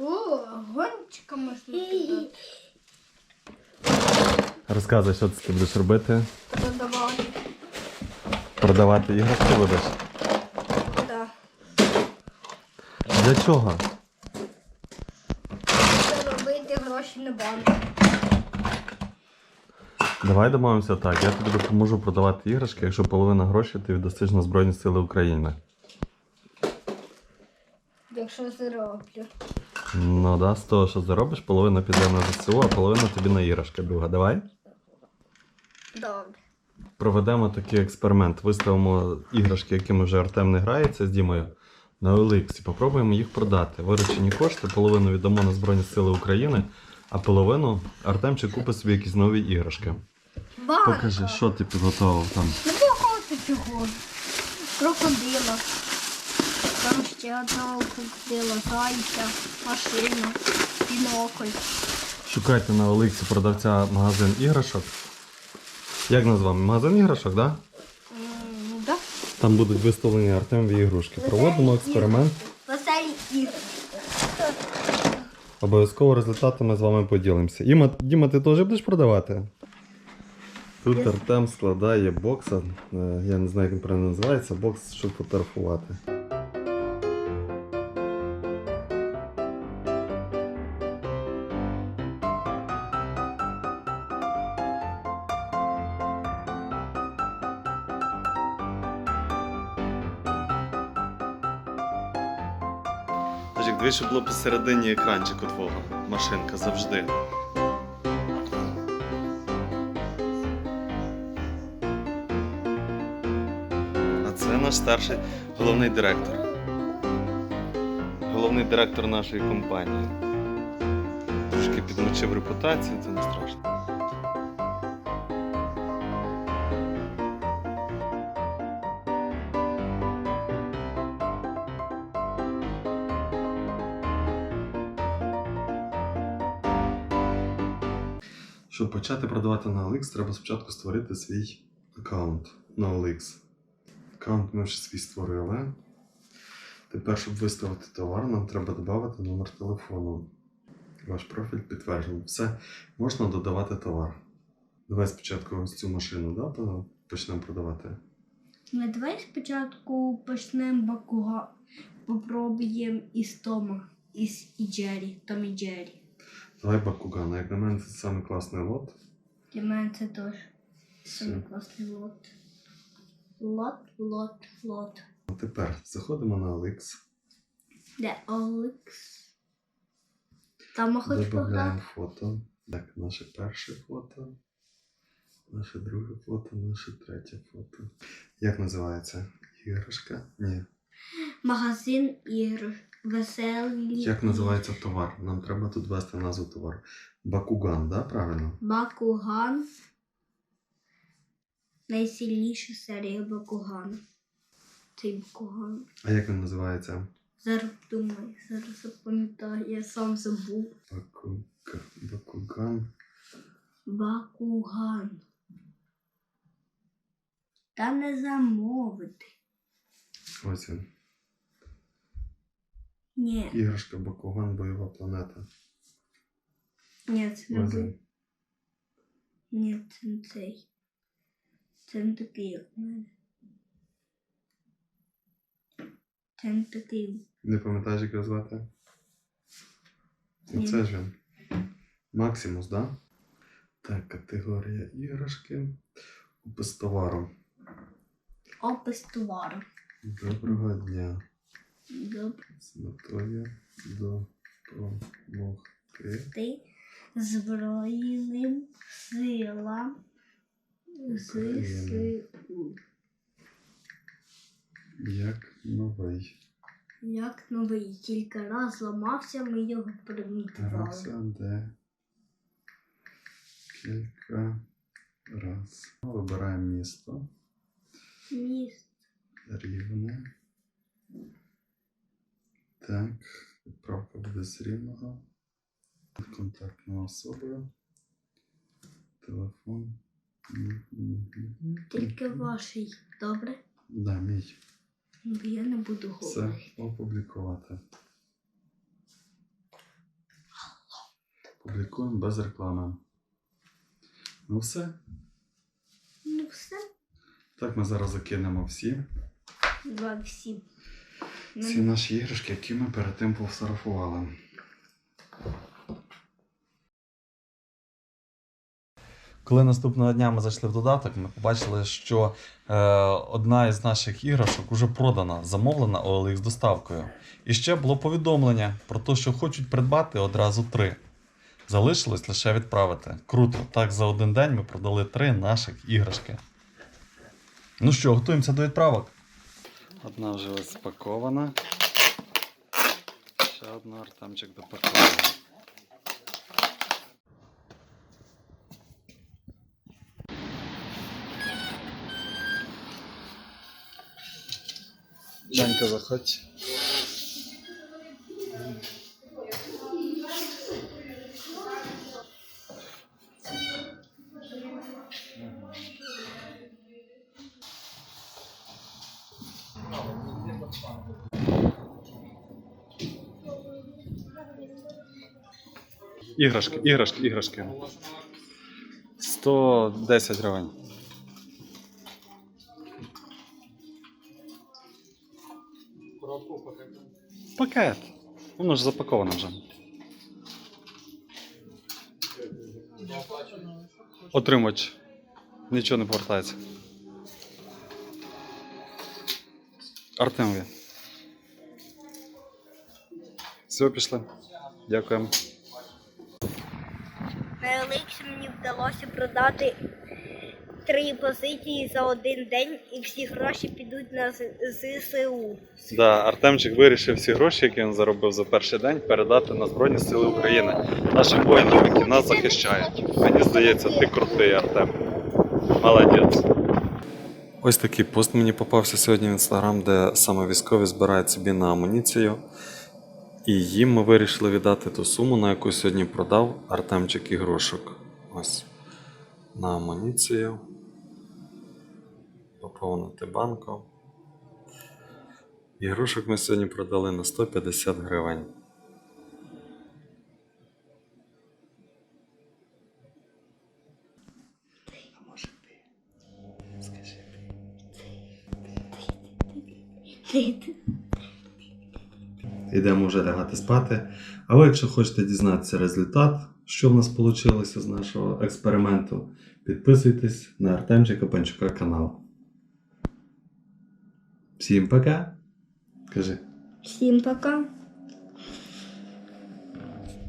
О, гончика можна туди Розказуй, що ти будеш робити? додавати. Продавати іграшки будеш? Да. Для чого? Заробити гроші на банк. Давай домовимося так. Я тобі допоможу продавати іграшки, якщо половина грошей ти віддасиш на Збройні Сили України. Якщо зароблю. Ну да, з того, що заробиш, половина піде на ЗСУ, а половина тобі на іграшки друга. Давай? Добре. Проведемо такий експеримент. Виставимо іграшки, якими вже Артем не грається з Дімою, на Оликсі. Попробуємо їх продати. Виручені кошти, половину віддамо на Збройні Сили України, а половину Артемчик купить собі якісь нові іграшки. Банка. Покажи, що ти підготував там. Ну багато чого. Крокодила. Там ще одного крокодила, зайця, машина, бінокль. Шукайте на Оликсі продавця магазин іграшок. Як назвемо? Магазин іграшок, так? Да? Там будуть виставлені Артемові ігрушки. Проводимо експеримент. Веселі ігри. Обов'язково результати ми з вами поділимося. Іма, Діма, ти теж будеш продавати? Тут Артем складає бокса. е, Я не знаю, як він правильно називається, бокс, щоб фотографувати. Дивись, щоб було посередині екранчику твого. Машинка завжди. А це наш старший головний директор. Головний директор нашої компанії. Трошки підмочив репутацію, це не страшно. Щоб почати продавати на OLX, треба спочатку створити свій аккаунт на OLX. Аккаунт ми вже свій створили. Тепер, щоб виставити товар, нам треба додати номер телефону. Ваш профіль підтверджений. Все, можна додавати товар. Давай спочатку ось цю машину да, почнемо продавати. Ми давай спочатку почнемо Бакуга. Попробуємо із Тома, із і Джері, Том і Джері. Давай Бакугана. Як на мене, це самий класний лот. Для мене це теж самий класний лот. Лот, лот, лот. А тепер заходимо на OLX, Де Олекс? Там хочу додаємо пограти. фото. Так, наше перше фото. Наше друге фото, наше третє фото. Як називається? Іграшка? Ні. Магазин ігор. Веселі. Як називається товар? Нам треба тут ввести назву товару. Бакуган, да, правильно? Бакуган. Найсильніша серія Бакугана. Цей Бакуган. А як він називається? Зараз думаю, зараз запам'ятаю, я сам забув. Бакуга... Бакуган. Бакуган. Та не замовити. Ось він. Ні, Іграшка Бакуган, бойова планета. ні, це не Ось він. Ні, це не цей. Це не такий, як в мене. Це не такий. Не пам'ятаєш, як його звати? Ні. Оце ж він. Максимус, да? Так, категорія іграшки. Опис товару. Опис товару. Доброго дня. Добре. З метою допомогти. Ти Збройним силам ЗСУ. Як новий. Як новий кілька раз зламався, ми його перемонтували. Грався де кілька раз. Вибираємо місто. Міст. Рівне. Так, відправка буде з рівного. Контактною особою. Телефон. Тільки ваший. Добре? Да, мій. Бо я не буду Все говорити. опублікувати. Публікуємо без реклами. Ну все. Ну все. Так ми зараз закинемо всі, Два всі. всі наші іграшки, які ми перед тим пофотографували. Коли наступного дня ми зайшли в додаток, ми побачили, що е, одна із наших іграшок вже продана, замовлена OLX доставкою. І ще було повідомлення про те, що хочуть придбати одразу три. Залишилось лише відправити. Круто, так за один день ми продали три наших іграшки. Ну що, готуємося до відправок. Одна вже ось спакована. Ще одна Артемчик допаковує. Жанька, заходь. Іграшки, іграшки, іграшки. 110 гривень. Пакет. Воно ж запаковано вже. Отримач. Нічого не повертається. Артемові. Все, пішли. Дякуємо. На мені вдалося продати три позиції за один день, і всі гроші підуть на З- ЗСУ. Да, Артемчик вирішив всі гроші, які він заробив за перший день, передати на Збройні Сили України. Нашим воїнам, які нас захищають. Мені здається, ти крутий, Артем. Молодець. Ось такий пост мені попався сьогодні в інстаграм, де саме військові збирають собі на амуніцію. І їм ми вирішили віддати ту суму, на яку сьогодні продав Артемчик ігрушок. Ось. На амуніцію. Поповнити банку. Ігрушок ми сьогодні продали на 150 гривень. Може ти? Скажи ти. Йдемо вже лягати спати. Але якщо хочете дізнатися результат, що в нас вийшло з нашого експерименту, підписуйтесь на Артемчика Панчука канал. Всім пока! Кажи. Всім пока.